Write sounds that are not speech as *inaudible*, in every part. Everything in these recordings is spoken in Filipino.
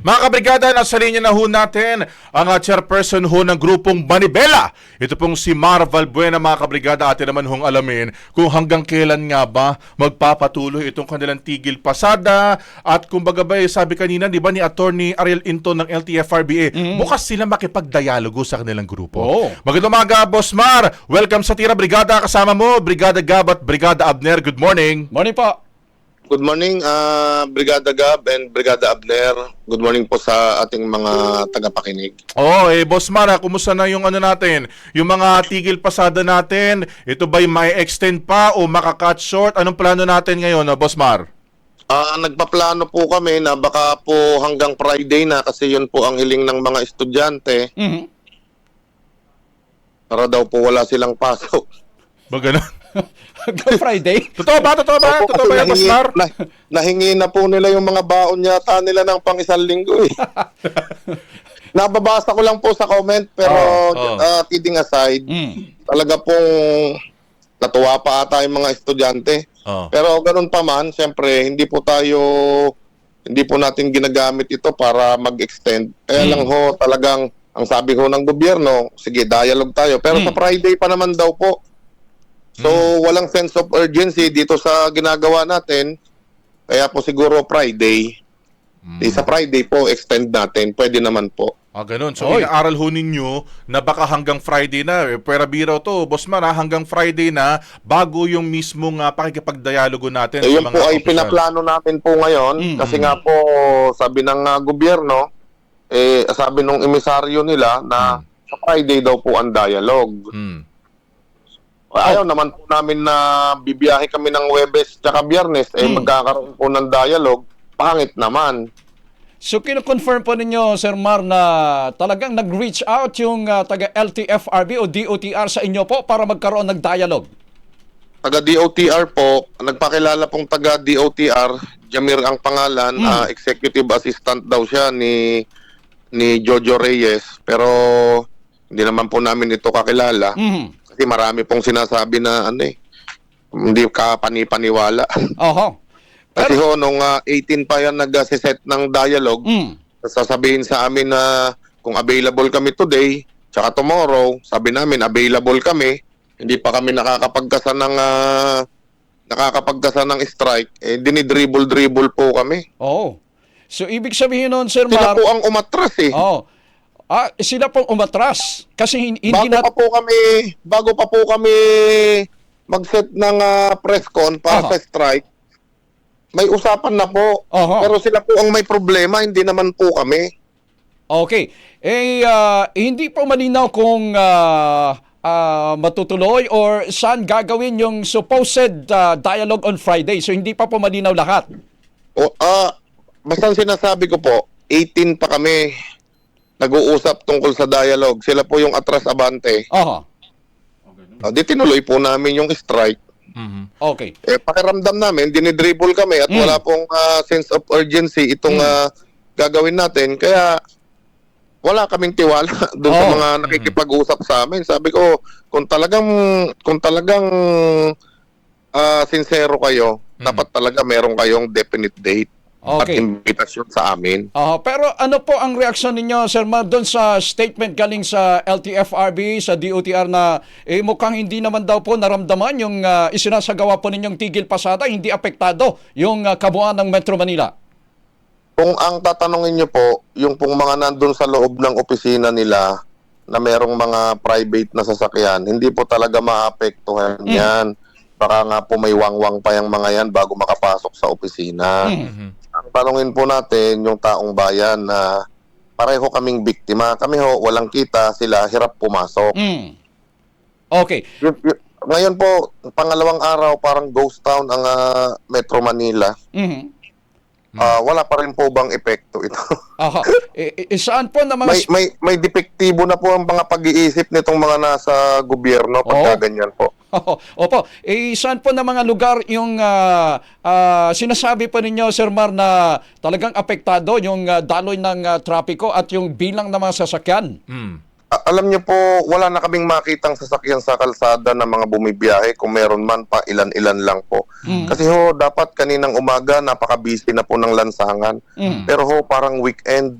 Mga kabrigada, nasa linya na ho natin ang uh, chairperson ho ng grupong Manibela. Ito pong si Marval Buena, mga kabrigada. Atin naman hong alamin kung hanggang kailan nga ba magpapatuloy itong kanilang tigil pasada. At kumbaga ba, eh, sabi kanina, di ba ni Attorney Ariel Into ng LTFRBA, bukas sila makipagdialogo sa kanilang grupo. Oo. Magandang umaga, Boss Mar. Welcome sa Tira Brigada. Kasama mo, Brigada Gab at Brigada Abner. Good morning. Morning po. Good morning, ah, Brigada Gab and Brigada Abner. Good morning po sa ating mga tagapakinig. Oo, eh, Boss Mara, kumusta na yung ano natin? Yung mga tigil pasada natin, ito ba'y may extend pa o makakat short? Anong plano natin ngayon, no, Boss Mar? Ah, nagpaplano po kami na baka po hanggang Friday na kasi yun po ang hiling ng mga estudyante Mhm. para daw po wala silang pasok. Ba ganun? *laughs* Hanggang Friday. Totoo ba? Totoo ba? Opo, Totoo ba nahingi, Mar? na- nahingi na po nila yung mga baon yata nila ng pang isang linggo eh. *laughs* Nababasa ko lang po sa comment pero Oh, oh. ah, kidding aside, Mm. talaga pong natuwa pa ata yung mga estudyante. Oh. Pero ganun pa man, siyempre, hindi po tayo, hindi po natin ginagamit ito para mag-extend. Kaya lang ho, talagang, ang sabi ho ng gobyerno, sige, dialogue tayo. Pero sa Friday pa naman daw po. So, walang sense of urgency dito sa ginagawa natin. Kaya po siguro Friday. Eh, sa Friday po, extend natin. Pwede naman po. Ah, ganun. So, Oy. inaaral ho ninyo na baka hanggang Friday na. Eh, Pwera biro to, Boss Mar, ha? hanggang Friday na bago yung mismong uh, pakikipagdialogo natin sa yun mga po ay pinaplano namin po ngayon Mm. kasi nga po sabi ng ah, gobyerno eh sabi nung emisaryo nila na sa Friday daw po ang dialogue. Hmm. Ayaw naman po namin na bibiyahe kami ng Webes tsaka Biyernes eh Mm. magkakaroon po ng dialogue. Pangit naman. So kino-confirm po ninyo, Sir Mar, na talagang nag-reach out yung ah, taga LTFRB o DOTR sa inyo po para magkaroon ng dialogue. Taga DOTR po, nagpakilala pong taga DOTR, Jamir ang pangalan, Mm. ah, executive assistant daw siya ni ni Jojo Reyes, pero hindi naman po namin ito kakilala. Mhm. Kasi marami pong sinasabi na ano eh, hindi ka panipaniwala. *laughs* Oho. Kasi ho, nung ah, 18 pa yan nag-set ng dialogue, Mm. sasabihin sa amin na kung available kami today, tsaka tomorrow, sabi namin available kami, hindi pa kami nakakapagkasa ng ah, nakakapagkasa ng strike, eh dinidribble-dribble po kami. Oo. So ibig sabihin nun, Sir Sila Mar, po ang umatras eh. oh, ah, sila pong umatras kasi hin- hindi bago na pa po kami, bago pa po kami mag-set ng ah, press con para Aha. sa strike, may usapan na po. Aha. Pero sila po ang may problema, hindi naman po kami. Okay. Eh, ah, hindi po malinaw kung ah, ah, matutuloy or saan gagawin yung supposed ah, dialogue on Friday. So, hindi pa po malinaw lahat. O, ah, basta ang sinasabi ko po, 18 pa kami nag-uusap tungkol sa dialogue. Sila po yung atras abante. Aha. Uh, di tinuloy po namin yung strike. Mhm. Okay. Eh, pakiramdam namin, dinidribble kami at Mm. wala pong ah, sense of urgency itong ah, gagawin natin. Kaya wala kaming tiwala *laughs* doon sa Oh. mga nakikipag-usap sa amin. Sabi ko, kung talagang kung talagang ah, sincero kayo, dapat talaga meron kayong definite date at Okay. invitation sa amin. Aha, pero ano po ang reaksyon ninyo, Sir Mar, doon sa statement galing sa LTFRB, sa DOTR na eh, mukhang hindi naman daw po naramdaman yung ah, isinasagawa po ninyong tigil pasada, hindi apektado yung ah, kabuuan ng Metro Manila. Kung ang tatanungin nyo po, yung pong mga nandun sa loob ng opisina nila na merong mga private na sasakyan, hindi po talaga maapektuhan yan. Baka nga po may wangwang pa yung mga yan bago makapasok sa opisina. Mhm. Tanungin po natin yung taong bayan na pareho kaming biktima. Kami ho, walang kita, sila hirap pumasok. Mm. Okay. Y- y- ngayon po, pangalawang araw, parang ghost town ang ah, Metro Manila. Mhm. Ah, wala pa rin po bang epekto ito? *laughs* Aha. Eh, eh, saan po na mga... may may may depektibo na po ang mga pag-iisip nitong mga nasa gobyerno pagka Oo. ganyan po. Opo. Eh, saan po na mga lugar yung ah, ah, sinasabi po ninyo, Sir Mar, na talagang apektado yung ah, daloy ng ah, trapiko at yung bilang ng mga sasakyan? Hmm. Alam niyo po, wala na kaming makitang sasakyan sa kalsada ng mga bumibiyahe. Kung meron man pa, ilan-ilan lang po. Mm. Kasi ho, dapat kaninang umaga, napaka-busy na po ng lansangan. Mm. Pero ho, parang weekend,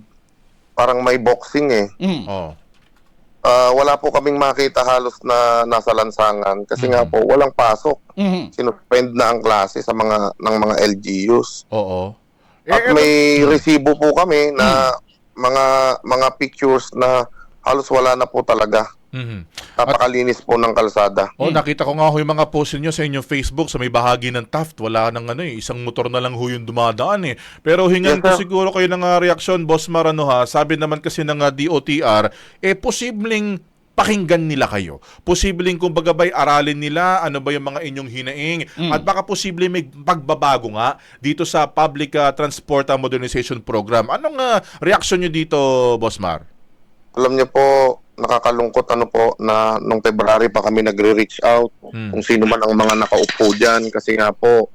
parang may boxing eh. Mm. Oh. Ah, wala po kaming makita halos na nasa lansangan kasi nga po walang pasok. Mm. Sinuspend na ang klase sa mga ng mga LGUs. Oo. At Eh, may resibo po kami na mga mga pictures na halos wala na po talaga. mhm. Napakalinis po ng kalsada. Oh, nakita ko nga ho yung mga post niyo sa inyong Facebook sa may bahagi ng Taft. Wala nang ano eh, isang motor na lang ho yung dumadaan eh. Pero hingan Yes, ko sir. siguro kayo ng ah, reaksyon, Boss Marano ha. Sabi naman kasi ng ah, DOTR, eh posibleng pakinggan nila kayo. Posibleng kumbaga ba'y aralin nila ano ba yung mga inyong hinaing at baka posible may pagbabago nga dito sa Public ah, Transport Modernization Program. Anong ah, reaksyon niyo dito, Boss Mar? Alam niyo po, nakakalungkot ano po na nung February pa kami nagre-reach out Hmm. kung sino man ang mga nakaupo diyan kasi nga po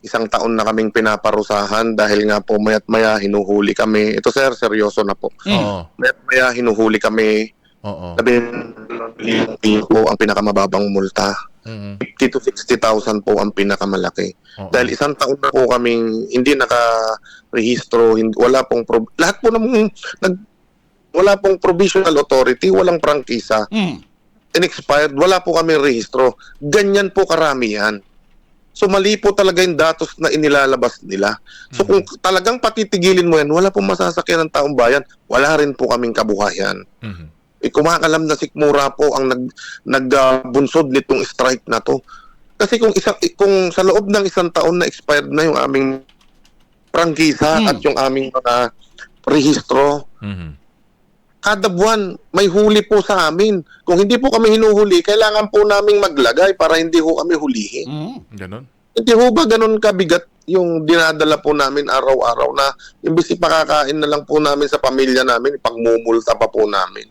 isang taon na kaming pinaparusahan dahil nga po mayat maya hinuhuli kami. Ito sir, seryoso na po. Oo. Mayat maya hinuhuli kami. Oo. Sabi po ang pinakamababang multa. Mhm. 50 to 60,000 po ang pinakamalaki. Oo. Dahil isang taon na po kaming hindi naka-rehistro, hindi, wala pong pro- lahat po ng nag wala pong provisional authority, walang prangkisa, Mm. inexpired, wala po kami rehistro. Ganyan po karami yan. So mali po talaga yung datos na inilalabas nila. So kung talagang patitigilin mo yan, wala pong masasakyan ng taong bayan, wala rin po kaming kabuhayan. Mhm. Eh, kumakalam na sikmura po ang nag nagbunsod nitong strike na to. Kasi kung isang kung sa loob ng isang taon na expired na yung aming prangkisa Hmm. at yung aming mga rehistro, Mhm. Kada buwan may huli po sa amin. Kung hindi po kami hinuhuli, kailangan po naming maglagay para hindi ho kami hulihin. Mm. Ganon. Hindi ho ba ganun kabigat yung dinadala po namin araw-araw na imbis ipakakain na lang po namin sa pamilya namin, pagmumulta pa po namin.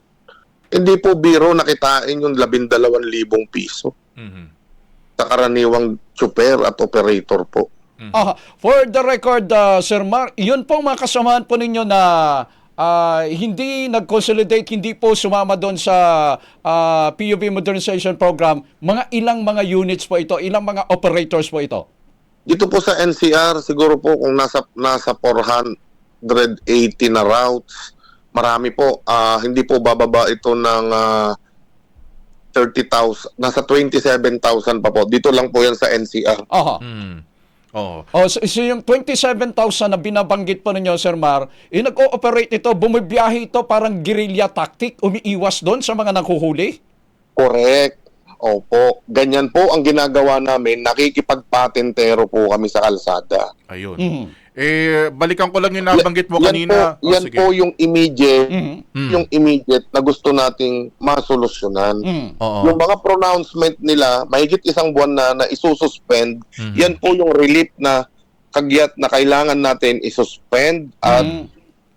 Hindi po biro nakitain yung labindalawan libong piso Mhm. sa karaniwang super at operator po. Aha. For the record, uh, Sir Mark, yun po mga kasamahan po ninyo na ah, hindi nag-consolidate, hindi po sumama doon sa ah, PUB Modernization Program. Mga ilang mga units po ito, ilang mga operators po ito? Dito po sa NCR, siguro po kung nasa nasa 480 na routes, marami po. Ah, hindi po bababa ito ng ah, 30,000, nasa 27,000 pa po. Dito lang po yan sa NCR. Aha. Mhm. Oo. O, so, so yung 27,000 na binabanggit po ninyo, Sir Mar, eh, nag-ooperate ito, bumibiyahe ito parang guerrilla tactic, umiiwas doon sa mga nanghuhuli? Correct. Opo. Ganyan po ang ginagawa namin. Nakikipagpatentero po kami sa kalsada. Ayun. Mhm. Eh, balikan ko lang yung nabanggit mo yan kanina. Po, Oh, yan sige. po yung immediate, Mhm. Mm. yung immediate na gusto nating masolusyonan. Mhm. Oo. Yung mga pronouncement nila, mahigit isang buwan na na isususpend, Mhm. yan po yung relief na kagyat na kailangan natin isuspend at Mhm.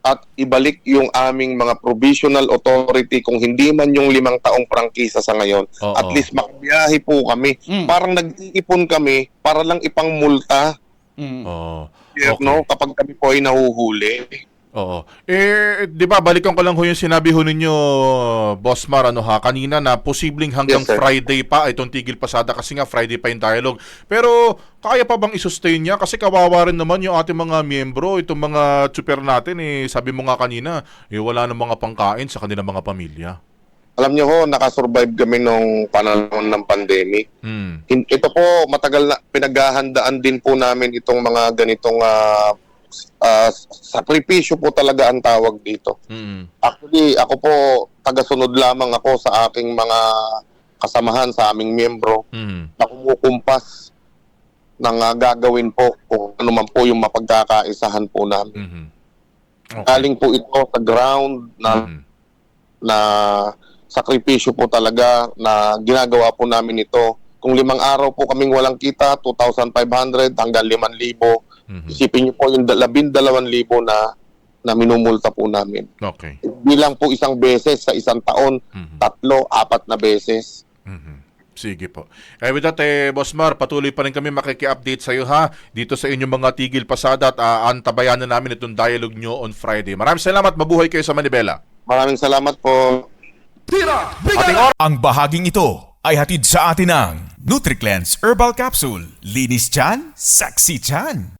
at ibalik yung aming mga provisional authority kung hindi man yung limang taong prangkisa sa ngayon. Oo. At least makabiyahe po kami. Mm. Parang nag-iipon kami para lang ipangmulta Mhm. Oo. No, kapag kami po ay nahuhuli. Oo. Eh, di ba, balikan ko lang ho yung sinabi ho ninyo, Boss Mar, ano ha, kanina na posibleng hanggang Yes, sir. Friday pa itong tigil pasada kasi nga Friday pa yung dialogue. Pero, kaya pa bang isustain niya? Kasi kawawa rin naman yung ating mga miyembro, itong mga super natin, eh, sabi mo nga kanina, eh, wala nang mga pangkain sa kanilang mga pamilya. Alam niyo ho, nakasurvive kami nung panahon ng pandemic. In- Ito po, matagal na pinaghahandaan din po namin itong mga ganitong ah, ah, sakripisyo po talaga ang tawag dito. Hmm. Actually, ako po, tagasunod lamang ako sa aking mga kasamahan, sa aming miyembro, Hmm. na kumukumpas ng ah, gagawin po kung ano man po yung mapagkakaisahan po namin. Hmm. Okay. Galing po ito sa ground na Hmm. na sakripisyo po talaga na ginagawa po namin ito. Kung limang araw po kaming walang kita, 2,500 hanggang 5,000. Mhm. Isipin niyo po yung labindalawan libo na na minumulta po namin. Okay. Bilang po isang beses sa isang taon, Mhm. tatlo, apat na beses. Mhm. Sige po. Eh, with that, eh, Boss Mar, patuloy pa rin kami makiki-update sa iyo ha, dito sa inyong mga tigil pasada at uh, antabayanan namin itong dialogue nyo on Friday. Maraming salamat, mabuhay kayo sa Manibela. Maraming salamat po. Ating oras. Ang bahaging ito ay hatid sa atin ng NutriCleanse Herbal Capsule. Linis chan, sexy chan.